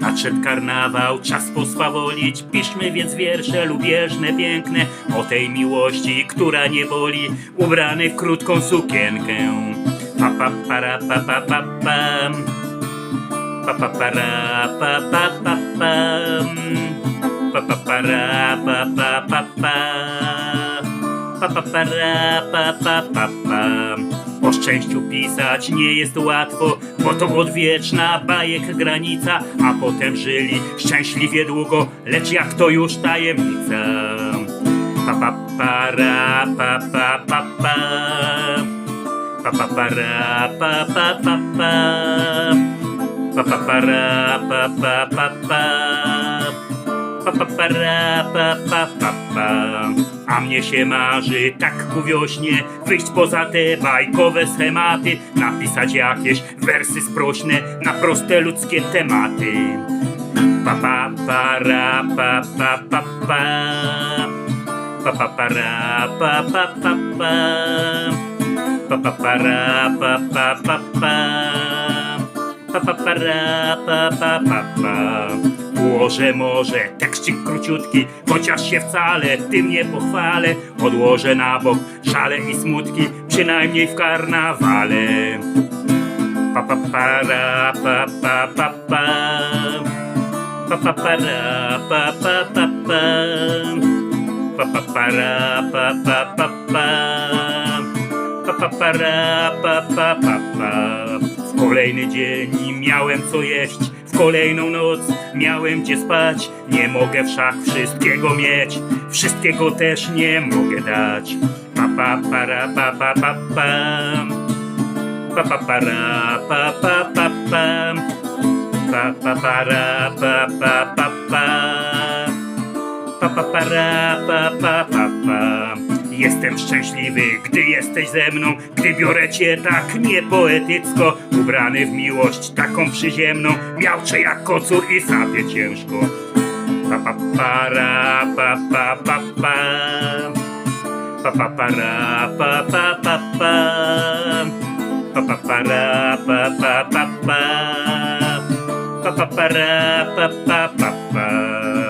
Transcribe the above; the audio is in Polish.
Nadszedł karnawał, czas poswawolić, piszmy więc wiersze lubieżne, piękne o tej miłości, która nie boli, ubrany w krótką sukienkę. Pa pa pa ra pa pa pa pam. Pa pa pa pa pa pa pam. Pa pa pa ra pa pa pa pa. Pa pa pa ra pa pa pa pam. O szczęściu pisać nie jest łatwo, bo to odwieczna bajek granica, a potem żyli szczęśliwie długo, lecz jak to już tajemnica. Pa pa pa ra pa pa pa pa. Pa pa pa ra pa pa pa pa. Pa pa pa ra pa pa pa pa. Pa pa pa ra pa pa pa pa. A mnie się marzy tak ku wiośnie wyjść poza te bajkowe schematy, napisać jakieś wersy sprośne na proste ludzkie tematy. Pa pa pa ra pa pa pa pa. Pa pa pa ra pa pa pa pa. Pa pa pa ra pa pa pa pa. Pa pa pa ra pa pa pa pa. Ułożę może tekstik króciutki, chociaż się wcale tym nie pochwalę. Odłożę na bok żale i smutki, przynajmniej w karnawale. Pa pa pa ra pa pa pa pa. Pa pa pa ra pa pa pa pa. Pa pa pa ra pa pa pa pa. Pa pa pa pa pa pa pa. Kolejny dzień miałem co jeść, w kolejną noc miałem gdzie spać. Nie mogę wszak wszystkiego mieć, wszystkiego też nie mogę dać. Pa pa pa ra pa pa pa pa. Pa pa pa ra pa pa pa pa. Pa pa pa ra pa pa pa pa. Pa pa pa ra pa pa pa pa. Jestem szczęśliwy, gdy jesteś ze mną, gdy biorę cię tak niepoetycko, ubrany w miłość taką przyziemną, miałczę jak kocur i sapię ciężko. Pa pa pa ra pa pa pa pa. Pa pa pa pa pa pa pa. Pa pa pa pa pa pa pa. Pa pa pa pa.